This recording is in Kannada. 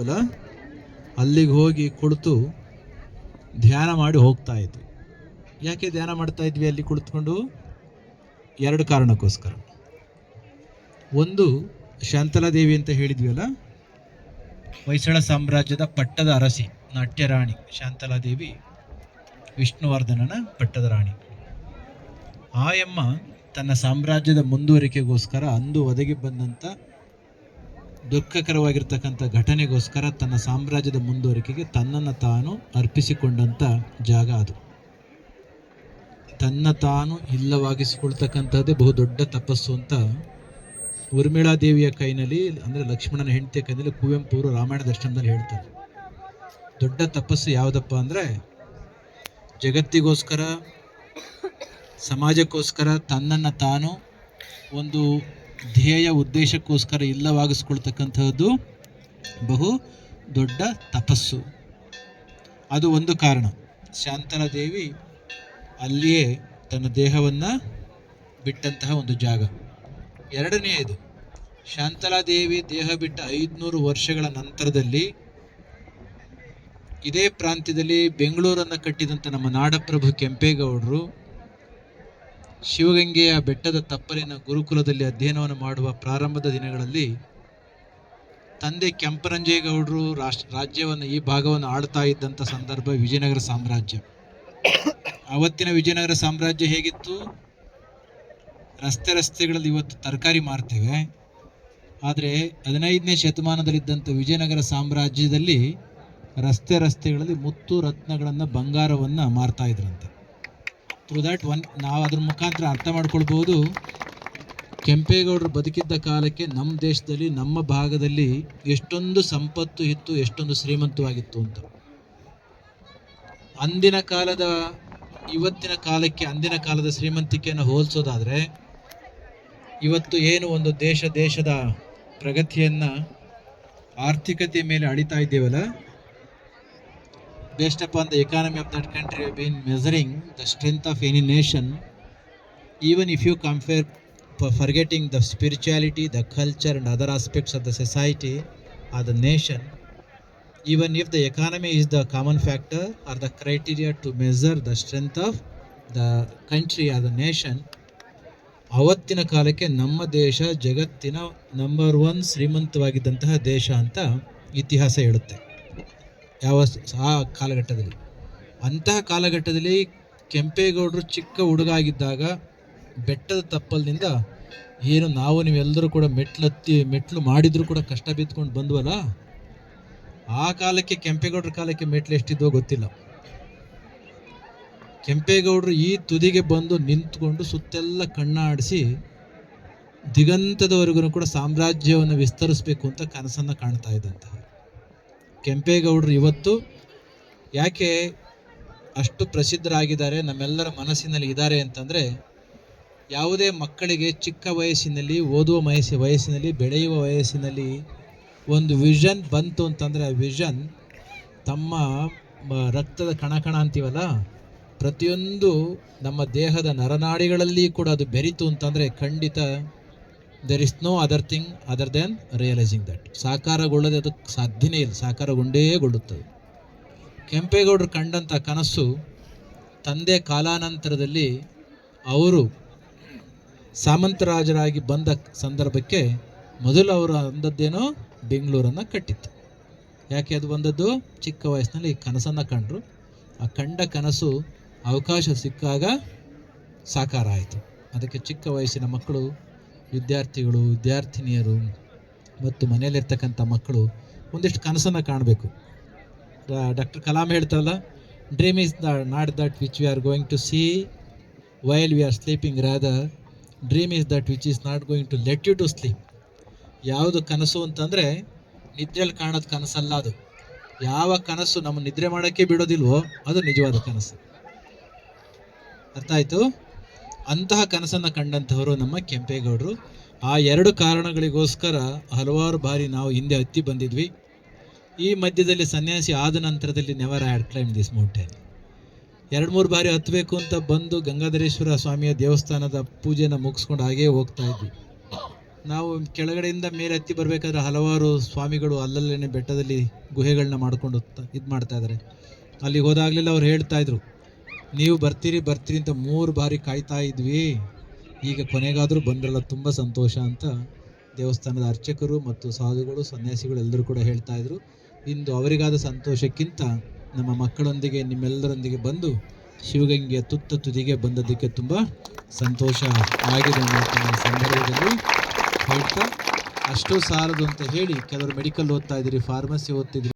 ಅಲ್ಲ? ಅಲ್ಲಿಗೆ ಹೋಗಿ ಕುಳಿತು ಧ್ಯಾನ ಮಾಡಿ ಹೋಗ್ತಾ ಇದ್ವಿ. ಯಾಕೆ ಧ್ಯಾನ ಮಾಡ್ತಾ ಇದ್ವಿ ಅಲ್ಲಿ ಕುಳಿತುಕೊಂಡು? ಎರಡು ಕಾರಣಕ್ಕೋಸ್ಕರ. ಒಂದು ಶಾಂತಲಾದೇವಿ ಅಂತ ಹೇಳಿದ್ವಿ ಅಲ್ಲ ಹೊಯ್ಸಳ ಸಾಮ್ರಾಜ್ಯದ ಪಟ್ಟದ ಅರಸಿ, ನಾಟ್ಯರಾಣಿ ಶಾಂತಲಾದೇವಿ ವಿಷ್ಣುವರ್ಧನನ ಪಟ್ಟದ ರಾಣಿ. ಆಯಮ್ಮ ತನ್ನ ಸಾಮ್ರಾಜ್ಯದ ಮುಂದುವರಿಕೆಗೋಸ್ಕರ ಅಂದು ಒದಗಿ ಬಂದಂಥ ದುಃಖಕರವಾಗಿರ್ತಕ್ಕಂಥ ಘಟನೆಗೋಸ್ಕರ ತನ್ನ ಸಾಮ್ರಾಜ್ಯದ ಮುಂದುವರಿಕೆಗೆ ತನ್ನನ್ನು ತಾನು ಅರ್ಪಿಸಿಕೊಂಡಂಥ ಜಾಗ ಅದು. ತನ್ನ ತಾನು ಇಲ್ಲವಾಗಿಸಿಕೊಳ್ತಕ್ಕಂಥದ್ದೇ ಬಹುದೊಡ್ಡ ತಪಸ್ಸು ಅಂತ ಊರ್ಮಿಳಾದೇವಿಯ ಕೈನಲ್ಲಿ, ಅಂದರೆ ಲಕ್ಷ್ಮಣನ ಹೆಂಡತಿಯ ಕೈನಲ್ಲಿ ಕುವೆಂಪು ಅವರು ರಾಮಾಯಣ ದರ್ಶನದಲ್ಲಿ ಹೇಳ್ತಾರೆ. ದೊಡ್ಡ ತಪಸ್ಸು ಯಾವುದಪ್ಪ ಅಂದರೆ ಜಗತ್ತಿಗೋಸ್ಕರ, ಸಮಾಜಕ್ಕೋಸ್ಕರ ತನ್ನನ್ನು ತಾನು ಒಂದು ಧ್ಯೇಯ ಉದ್ದೇಶಕ್ಕೋಸ್ಕರ ಇಲ್ಲವಾಗಿಸ್ಕೊಳ್ತಕ್ಕಂಥದ್ದು ಬಹು ದೊಡ್ಡ ತಪಸ್ಸು. ಅದು ಒಂದು ಕಾರಣ. ಶಾಂತಲಾ ದೇವಿ ಅಲ್ಲಿಯೇ ತನ್ನ ದೇಹವನ್ನು ಬಿಟ್ಟಂತಹ ಒಂದು ಜಾಗ. ಎರಡನೆಯದು ಶಾಂತಲಾ ದೇವಿ ದೇಹ ಬಿಟ್ಟ ಐದುನೂರು ವರ್ಷಗಳ ನಂತರದಲ್ಲಿ ಇದೇ ಪ್ರಾಂತ್ಯದಲ್ಲಿ ಬೆಂಗಳೂರನ್ನು ಕಟ್ಟಿದಂಥ ನಮ್ಮ ನಾಡಪ್ರಭು ಕೆಂಪೇಗೌಡರು ಶಿವಗಂಗೆಯ ಬೆಟ್ಟದ ತಪ್ಪಲಿನ ಗುರುಕುಲದಲ್ಲಿ ಅಧ್ಯಯನವನ್ನು ಮಾಡುವ ಪ್ರಾರಂಭದ ದಿನಗಳಲ್ಲಿ ತಂದೆ ಕೆಂಪರಂಜೇಗೌಡರು ರಾಷ್ಟ್ರ ರಾಜ್ಯವನ್ನು ಈ ಭಾಗವನ್ನು ಆಳ್ತಾ ಇದ್ದಂಥ ಸಂದರ್ಭ ವಿಜಯನಗರ ಸಾಮ್ರಾಜ್ಯ. ಅವತ್ತಿನ ವಿಜಯನಗರ ಸಾಮ್ರಾಜ್ಯ ಹೇಗಿತ್ತು? ರಸ್ತೆ ರಸ್ತೆಗಳಲ್ಲಿ ಇವತ್ತು ತರಕಾರಿ ಮಾರ್ತೇವೆ. ಆದರೆ ಹದಿನೈದನೇ ಶತಮಾನದಲ್ಲಿದ್ದಂಥ ವಿಜಯನಗರ ಸಾಮ್ರಾಜ್ಯದಲ್ಲಿ ರಸ್ತೆ ರಸ್ತೆಗಳಲ್ಲಿ ಮುತ್ತು ರತ್ನಗಳನ್ನು ಬಂಗಾರವನ್ನು ಮಾರ್ತಾ ಇದ್ರಂತೆ. ಥ್ರೂ ದಟ್ ಒನ್ ನಾವು ಅದ್ರ ಮುಖಾಂತರ ಅರ್ಥ ಮಾಡ್ಕೊಳ್ಬೋದು. ಕೆಂಪೇಗೌಡರು ಬದುಕಿದ್ದ ಕಾಲಕ್ಕೆ ನಮ್ಮ ದೇಶದಲ್ಲಿ, ನಮ್ಮ ಭಾಗದಲ್ಲಿ ಎಷ್ಟೊಂದು ಸಂಪತ್ತು ಇತ್ತು, ಎಷ್ಟೊಂದು ಶ್ರೀಮಂತವಾಗಿತ್ತು ಅಂತ. ಅಂದಿನ ಕಾಲದ, ಇವತ್ತಿನ ಕಾಲಕ್ಕೆ, ಅಂದಿನ ಕಾಲದ ಶ್ರೀಮಂತಿಕೆಯನ್ನು ಹೋಲಿಸೋದಾದರೆ, ಇವತ್ತು ಏನು ಒಂದು ದೇಶ ದೇಶದ ಪ್ರಗತಿಯನ್ನು ಆರ್ಥಿಕತೆ ಮೇಲೆ ಅಳಿತಾ ಇದ್ದೇವಲ್ಲ based upon the economy of that country have been measuring the strength of any nation even if you compare for forgetting the spirituality the culture and other aspects of the society or the nation even if the economy is the common factor or the criteria to measure the strength of the country or the nation ಅವತ್ತಿನ ಕಾಲಕ್ಕೆ ನಮ್ಮ ದೇಶ ಜಗತ್ತಿನ ನಂಬರ್ ಒನ್ ಶ್ರೀಮಂತವಾಗಿದ್ದಂತಹ ದೇಶ ಅಂತ ಇತಿಹಾಸ ಹೇಳುತ್ತೆ ಯಾವ ಆ ಕಾಲಘಟ್ಟದಲ್ಲಿ. ಅಂತಹ ಕಾಲಘಟ್ಟದಲ್ಲಿ ಕೆಂಪೇಗೌಡರು ಚಿಕ್ಕ ಹುಡುಗ ಆಗಿದ್ದಾಗ ಬೆಟ್ಟದ ತಪ್ಪಲಿನಿಂದ ಏನು ನಾವು ನೀವೆಲ್ಲರೂ ಕೂಡ ಮೆಟ್ಲತ್ತಿ, ಮೆಟ್ಲು ಮಾಡಿದರೂ ಕೂಡ ಕಷ್ಟ ಬಿದ್ದುಕೊಂಡು ಬಂದ್ವಲ್ಲ? ಆ ಕಾಲಕ್ಕೆ, ಕೆಂಪೇಗೌಡರ ಕಾಲಕ್ಕೆ ಮೆಟ್ಲು ಎಷ್ಟಿದ್ವೋ ಗೊತ್ತಿಲ್ಲ. ಕೆಂಪೇಗೌಡರು ಈ ತುದಿಗೆ ಬಂದು ನಿಂತ್ಕೊಂಡು ಸುತ್ತೆಲ್ಲ ಕಣ್ಣಾಡಿಸಿ ದಿಗಂತದವರೆಗೂ ಕೂಡ ಸಾಮ್ರಾಜ್ಯವನ್ನು ವಿಸ್ತರಿಸಬೇಕು ಅಂತ ಕನಸನ್ನು ಕಾಣ್ತಾ ಇದ್ದಂತಹ. ಕೆಂಪೇಗೌಡರು ಇವತ್ತು ಯಾಕೆ ಅಷ್ಟು ಪ್ರಸಿದ್ಧರಾಗಿದ್ದಾರೆ, ನಮ್ಮೆಲ್ಲರ ಮನಸ್ಸಿನಲ್ಲಿ ಇದ್ದಾರೆ ಅಂತಂದರೆ, ಯಾವುದೇ ಮಕ್ಕಳಿಗೆ ಚಿಕ್ಕ ವಯಸ್ಸಿನಲ್ಲಿ, ಓದುವ ವಯಸ್ಸಿ ವಯಸ್ಸಿನಲ್ಲಿ, ಬೆಳೆಯುವ ವಯಸ್ಸಿನಲ್ಲಿ ಒಂದು ವಿಷನ್ ಬಂತು ಅಂತಂದರೆ, ಆ ವಿಷನ್ ತಮ್ಮ ರಕ್ತದ ಕಣಕಣ ಅಂತೀವಲ್ಲ, ಪ್ರತಿಯೊಂದು ನಮ್ಮ ದೇಹದ ನರನಾಡಿಗಳಲ್ಲಿ ಕೂಡ ಅದು ಬೆರೀತು ಅಂತಂದರೆ ಖಂಡಿತ there is no other thing other than realizing that ಸಾಕಾರಗೊಳ್ಳದೆ ಅದಕ್ಕೆ ಸಾಧ್ಯನೇ ಇಲ್ಲ, ಸಾಕಾರಗೊಂಡೇ ಗೊಳ್ಳುತ್ತದೆ. ಕೆಂಪೇಗೌಡರು ಕಂಡಂಥ ಕನಸು ತಂದೆ ಕಾಲಾನಂತರದಲ್ಲಿ ಅವರು ಸಾಮಂತರಾಜರಾಗಿ ಬಂದ ಸಂದರ್ಭಕ್ಕೆ ಮೊದಲು ಅವರು ಅಂದದ್ದೇನೋ ಬೆಂಗಳೂರನ್ನು ಕಟ್ಟಿತ್ತು. ಯಾಕೆ ಅದು ಬಂದದ್ದು? ಚಿಕ್ಕ ವಯಸ್ಸಿನಲ್ಲಿ ಕನಸನ್ನು ಕಂಡರು. ಆ ಕಂಡ ಕನಸು ಅವಕಾಶ ಸಿಕ್ಕಾಗ ಸಾಕಾರ ಆಯಿತು. ಅದಕ್ಕೆ ಚಿಕ್ಕ ವಯಸ್ಸಿನ ಮಕ್ಕಳು ವಿದ್ಯಾರ್ಥಿಗಳು, ವಿದ್ಯಾರ್ಥಿನಿಯರು ಮತ್ತು ಮನೆಯಲ್ಲಿರ್ತಕ್ಕಂಥ ಮಕ್ಕಳು ಒಂದಿಷ್ಟು ಕನಸನ್ನು ಕಾಣಬೇಕು. ಡಾಕ್ಟರ್ ಕಲಾಂ ಹೇಳ್ತಾರಲ್ಲ dream is the not that which we are going to see while we are sleeping rather dream is that which is not going to let you to sleep ಯಾವುದು ಕನಸು ಅಂತಂದರೆ, ನಿದ್ರೆಯಲ್ಲಿ ಕಾಣೋದು ಕನಸಲ್ಲ ಅದು. ಯಾವ ಕನಸು ನಮ್ಮ ನಿದ್ರೆ ಮಾಡೋಕ್ಕೆ ಬಿಡೋದಿಲ್ವೋ, ಅದು ನಿಜವಾದ ಕನಸು. ಅರ್ಥ ಆಯಿತು? ಅಂತಹ ಕನಸನ್ನು ಕಂಡಂಥವರು ನಮ್ಮ ಕೆಂಪೇಗೌಡರು. ಆ ಎರಡು ಕಾರಣಗಳಿಗೋಸ್ಕರ ಹಲವಾರು ಬಾರಿ ನಾವು ಹಿಂದೆ ಹತ್ತಿ ಬಂದಿದ್ವಿ. ಈ ಮಧ್ಯದಲ್ಲಿ ಸನ್ಯಾಸಿ ಆದ ನಂತರದಲ್ಲಿ never had climb this mountain ಎರಡು ಮೂರು ಬಾರಿ ಹತ್ತಬೇಕು ಅಂತ ಬಂದು ಗಂಗಾಧರೇಶ್ವರ ಸ್ವಾಮಿಯ ದೇವಸ್ಥಾನದ ಪೂಜೆನ ಮುಗಿಸ್ಕೊಂಡು ಹಾಗೇ ಹೋಗ್ತಾ ಇದ್ವಿ. ನಾವು ಕೆಳಗಡೆಯಿಂದ ಮೇಲೆ ಹತ್ತಿ ಬರಬೇಕಾದ್ರೆ ಹಲವಾರು ಸ್ವಾಮಿಗಳು ಅಲ್ಲಲ್ಲೇ ಬೆಟ್ಟದಲ್ಲಿ ಗುಹೆಗಳನ್ನ ಮಾಡ್ಕೊಂಡು ಇದು ಮಾಡ್ತಾ ಇದ್ದಾರೆ ಅಲ್ಲಿಗೆ ಹೋದಾಗಲೆಲ್ಲ ಅವ್ರು ಹೇಳ್ತಾ ಇದ್ರು ನೀವು ಬರ್ತೀರಿ ಬರ್ತೀರಿ ಅಂತ ಮೂರು ಬಾರಿ ಕಾಯ್ತಾ ಇದ್ವಿ. ಈಗ ಕೊನೆಗಾದರೂ ಬಂದ್ರಲ್ಲ, ತುಂಬ ಸಂತೋಷ ಅಂತ ದೇವಸ್ಥಾನದ ಅರ್ಚಕರು ಮತ್ತು ಸಾಧುಗಳು, ಸನ್ಯಾಸಿಗಳು ಎಲ್ಲರೂ ಕೂಡ ಹೇಳ್ತಾ ಇದ್ರು. ಇಂದು ಅವರಿಗಾದ ಸಂತೋಷಕ್ಕಿಂತ ನಮ್ಮ ಮಕ್ಕಳೊಂದಿಗೆ, ನಿಮ್ಮೆಲ್ಲರೊಂದಿಗೆ ಬಂದು ಶಿವಗಂಗೆಯ ತುತ್ತ ತುದಿಗೆ ಬಂದದ್ದಕ್ಕೆ ತುಂಬ ಸಂತೋಷ ಆಗಿದೆ ಅನ್ನೋ ಸಂದರ್ಭದಲ್ಲಿ ಹೇಳ್ತಾ ಅಷ್ಟು ಸಾಲದು ಅಂತ ಹೇಳಿ ಕೆಲವರು ಮೆಡಿಕಲ್ ಓದ್ತಾ ಇದ್ದೀರಿ ಫಾರ್ಮಸಿ ಓದ್ತಿದ್ರಿ